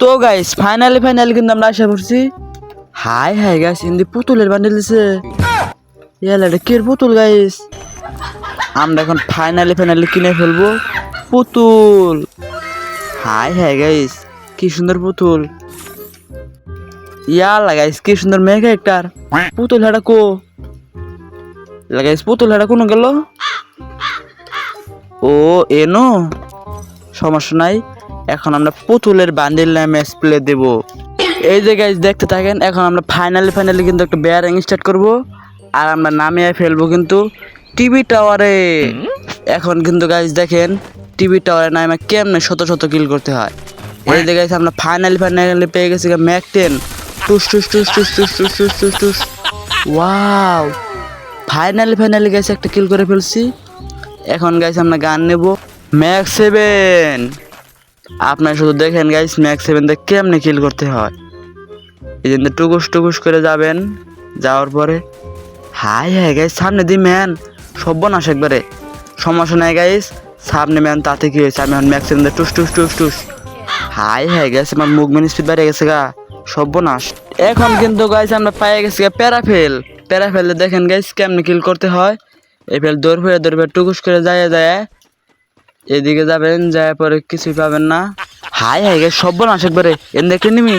তো guys finally finally কিন্তু আমরা আশা করছি। হাই হাই গাইস ইন্দি পুতুলের বান্ডেল দিছে। ইয়ালা কির পুতুল গাইস আমরা এখন ফাইনালি ফাইনালি কিনে ফেলব। পুতুল। হাই হাই গাইস কি সুন্দর পুতুল। ইয়ালা গাইস কি সুন্দর মেয়ে ক্যারেক্টার পুতুল হেটা কো? লাগাইস পুতুল হেটা কোনো গেল? ও এনো সমস্যা নাই। এখন আমরা পুতুলের বান্ডিল নামে প্লে দেব। এই যে গাইজ দেখতে থাকেন, এখন আমরা ফাইনালি ফাইনালি কিন্তু একটা বেয়ারিং স্টার্ট করব। আর আমরা নামিয়ে ফেলব কিন্তু টিভি টাওয়ারে এখন কিন্তু গাইজ দেখেন টিভি টাওয়ারে নামে কেমনে শত শত কিল করতে হয়। এই যে গাইজ আমরা ফাইনালি ফাইনালি পেয়ে গেছি ম্যাক টেন টুস টুস টুস টুস টুস টুস টুস টুস টুস। ওয়াও ফাইনালি ফাইনালি গাইছে একটা কিল করে ফেলছি। এখন গাইছে আমরা গান নেব। ম্যাক্স সেভেন আপনারা শুধু দেখেন গাইস ম্যাক্স সেভেন দিয়ে কেমনে কিল করতে হয়। এই জন্য টুকুস টুকুস করে যাবেন। যাওয়ার পরে, হাই হাই গাইস সামনে দি ম্যান সব্যনাশ একবারে। সমস্যা নাই গাইস সামনে ম্যান তাতে কি হয়েছে? আমি এখন ম্যাক্স সেভেন দিয়ে টুস টুস টুস টুস। হাই হাই গাইস আমার মুভমেন্ট স্পিড বেড়ে গেছে গা। সর্বনাশ। এখন কিন্তু গাইস আমরা পাই গেছি প্যারাফেল। প্যারাফেলে দেখেন গাইস কেমনে কিল করতে হয়। এই ফেল দৌড় ফেলে দৌড় ফেলে টুকুস করে যায় যায়। এদিকে যাবেন যায় পরে কিছুই পাবেন না। হাই হাই গাইস সর্বনাশ একবারে। এন দেখে নিমি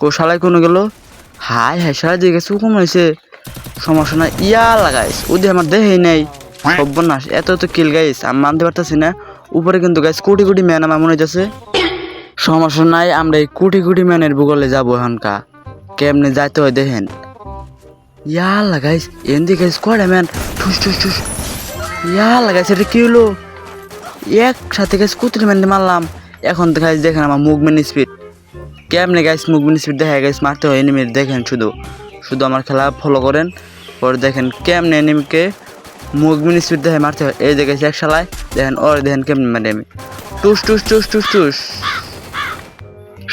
কোশালায় কোনো গেল। হাই হাই সারা দিকে সুকুম হয়েছে সমস্যা না ইয়া লাগাইস। ওদি আমার দেহেই নেই। সর্বনাশ এত তো কিল গাইস, আমি মানতে পারতেছি না। উপরে কিন্তু গাইস কোটি কোটি ম্যান আমার মনে হইতেছে। সমস্যা নাই, আমরা এই কোটি কোটি ম্যানের ভূগোলে যাব এখনকা। কেমনে যাইতে হয় দেখেন। ইয়া লাগাইস, এন দিকে স্কোয়াড ম্যান? ঠুস ঠুস ঠুস। ইয়া লাগাইস, এটা কি হলো? একসাথে গাইস কুতুরি ম্যান মারলাম। এখন তো গাইস দেখেন আমার মুভমেন্ট স্পিড কেমনে গাইস মুভমেন্ট স্পিড দেখা গাইস মারতে হয় এনিমি দেখেন শুধু। শুধু আমার খেলা ফলো করেন। পরে দেখেন কেমনে এনিমিকে মুভমেন্ট স্পিড দেখে মারতে হয়। এই দেখেছি এক শালায়, দেখেন ওর দেখেন কেমনে মারে আমি। টুস টুস টুস টুস টুস।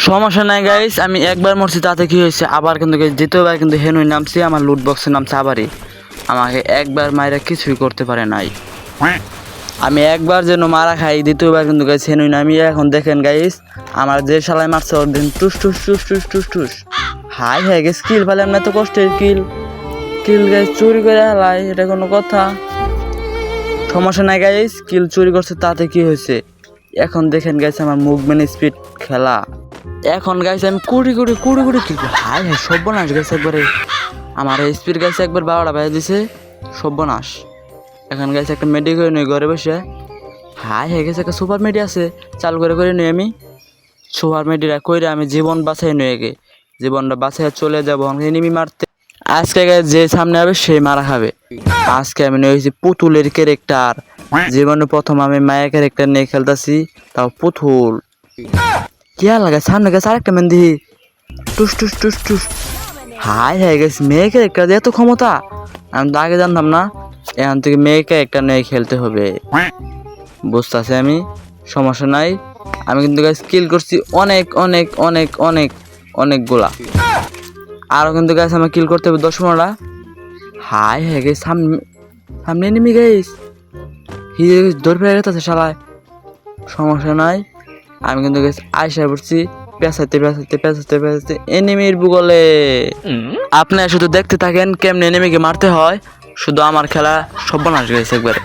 সমস্যা নাই গাইস আমি একবার মরছি তাতে কি হয়েছে? আবার কিন্তু দ্বিতীয়বার কিন্তু হেনুই নামছি, আমার লুট বক্সে নামছে আবারই। আমাকে একবার মায়েরা কিছুই করতে পারে নাই। আমি একবার যেন মারা খাই, দ্বিতীয়বার কিন্তু গাইস হেনুই নামি এখন দেখেন গাইস, আমার যে শালায় মারছে ওর দিন, টুস টুস টুস টুস টুস টুস। হাই হাই গেস কিল পালে আমরা তো কষ্টের কিল। কিল গাইস চুরি করে হালাই, এটা কোনো কথা। সমস্যা নাই গাইস, কিল চুরি করছে, তাতে কি হয়েছে? এখন দেখেন গাইস আমার মুভমেন্ট স্পিড খেলা। এখন গাইস আমি কুড়ি কুড়ি কুড়ি কুড়ি কিল হাই হাই, সর্বনাশ গাইছে একবারে। আমার স্পিড গাইছে একবার বারোটা বাজে দিছে, সর্বনাশ। এখন গেছে একটা মেডি করে নই ঘরে বসে। হাই হয়ে গেছে একটা সুপার মেডি আছে। চালু করে করে নই আমি। সুপার মেডিরা কইরে আমি জীবন বাঁচাই নই আগে। জীবনটা বাঁচাই চলে যাব এনিমি মারতে। আজকে যে সামনে হবে সে মারা খাবে। আজকে আমি নিয়েছি পুতুলের ক্যারেক্টার জীবনে প্রথম আমি মায়ের ক্যারেক্টার নিয়ে খেলতেছি, তাও পুতুল। কিয়া লাগে, সামনে গেছে আরেকটা মেন্দি টুস টুস টুস টুস। হাই হয়ে গেছে মেয়ে ক্যারেক্টার এত ক্ষমতা। আমি তো আগে জানতাম না। এখান থেকে মেয়ে ক্যারেক্টার নিয়ে খেলতে হবে। বুঝতে বুঝতেছি আমি? সমস্যা নাই। আমি কিন্তু গাছ কিল করছি অনেক অনেক অনেক অনেক অনেকগুলা। আরও কিন্তু গাছ আমার কিল করতে হবে দশ পনেরোটা। হাই হাই গেছে সামনে সামনে নেমে গেছ হিরে দৌড় ফেলে গেছে শালায়। সমস্যা নাই। আমি কিন্তু গেছি আয়সা পড়ছি পেঁচাতে পেঁচাতে পেঁচাতে পেঁচাতে এনিমির বুগলে আপনারা শুধু দেখতে থাকেন কেমনে এনিমিকে মারতে হয়। শুধু আমার খেলা সর্বনাশ গেছে একবারে।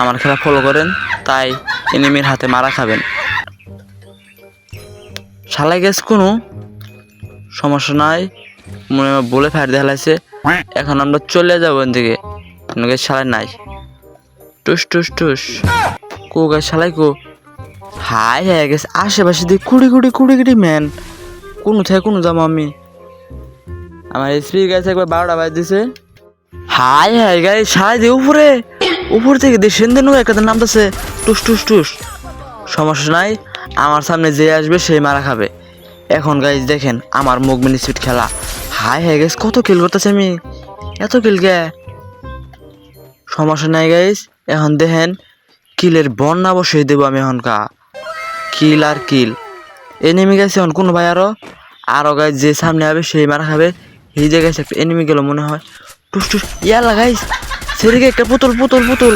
আমার খেলা ফলো করেন, তাই এনিমির হাতে মারা খাবেন। শালাই গেছে কোনো সমস্যা নাই, মনে বলে ফায়ার দেখালাইছে এখন আমরা চলে যাব ওখান থেকে গেছে শালাই নাই। টুস টুস টুস। কো গাছ শালাই কো। হাই হয়ে গেছে আশেপাশে দিয়ে কুড়ি কুড়ি কুড়ি কুড়ি ম্যান কোনো থেকে কোনো যাব আমি। আমার স্পিড গেছে একবার বারোটা বাজ দিছে হাই হাই, গাই সারাই দিয়ে উপরে। উপর থেকে দিয়ে সেন দিন একটা নামতেছে। টুস টুস টুস। সমস্যা নাই, আমার সামনে যে আসবে, সেই মারা খাবে। এখন গাইজ দেখেন, আমার মুখ মিনি স্পিড খেলা। হাই হাই, গাইজ, কত কিল করতেছে আমি। এত কিল গে সমস্যা নাই গাইজ, এখন দেখেন কিলের বন্যা বসিয়ে দেবো আমি এখনকা কিল আর কিল এনিমি গেছে এখন কোনো ভাই আরও? আরও গাইজ যে সামনে হবে, সেই মারা খাবে। এই যে গেছে এনিমি গেল মনে হয়। টুস টুস ইয়া লাগাইস সেদিকে একটা পুতুল পুতুল পুতুল।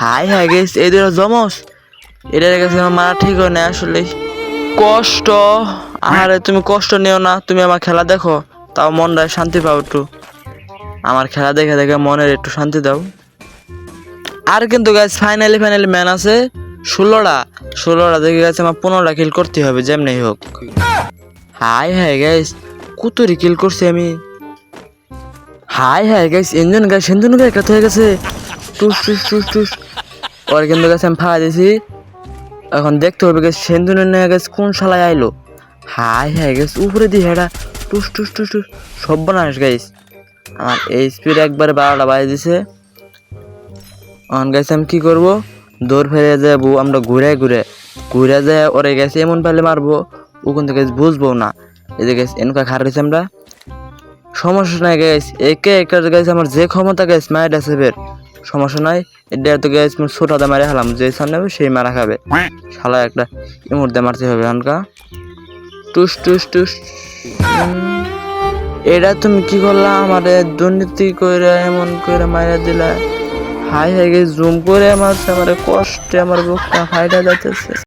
হাই হাই গেছ এই দুটো জমস এটার কাছে আমার মারা ঠিক হয় না আসলে। কষ্ট আরে তুমি কষ্ট নিও না, তুমি আমার খেলা দেখো, তাও মনটায় শান্তি পাও একটু। আমার খেলা দেখে দেখে মনের একটু শান্তি দাও। আর কিন্তু গাছ ফাইনালি ফাইনালি ম্যান আছে, ষোলোটা। ষোলোটা দেখে গেছে আমার পনেরোটা কিল করতে হবে, যেমনি হোক। হাই হাই গাইস কুতুরি কিল করছি আমি? হাই হাই গাইস ইঞ্জন গাইস সিন্ধুন গাই কাত হয়ে গেছে টুস টুস টুস টুস ওর কিন্তু গেছে আমি ফাঁকা দিয়েছি এখন দেখতে হবে গেছে সিন্ধুনের নিয়ে গেছে কোন শালায় আইলো হাই হাই গেছে উপরে দিয়ে হেডা টুস টুস টুস টুস সব বানাস গাইস আমার এই স্পিড একবারে বারোটা বাজে দিছে অন গেছে আমি কি করব দৌড় ফেলে যাব আমরা ঘুরে ঘুরে ঘুরে যায় ওরে গেছে এমন পালে মারবো ও কিন্তু গেছে বুঝব না গেছে এনকা খার আমরা সমস্যা নাই গেছ একে একটা গেছে আমার যে ক্ষমতা গেছে মায়ের আছে বের। সমস্যা নাই, এটা তো গেছে ছোটাতে মারে হালাম যে সামনে হবে সেই মারা খাবে। শালা একটা ইমুর দিয়ে মারতে হবে এনকা টুস টুস টুস। এটা তুমি কি করলা? আমারে দুর্নীতি করে এমন করে মারা দিলা। হাই হাই জুম করে আমার আমার কষ্টে আমার বুকটা ফাইটা যাইতেছে।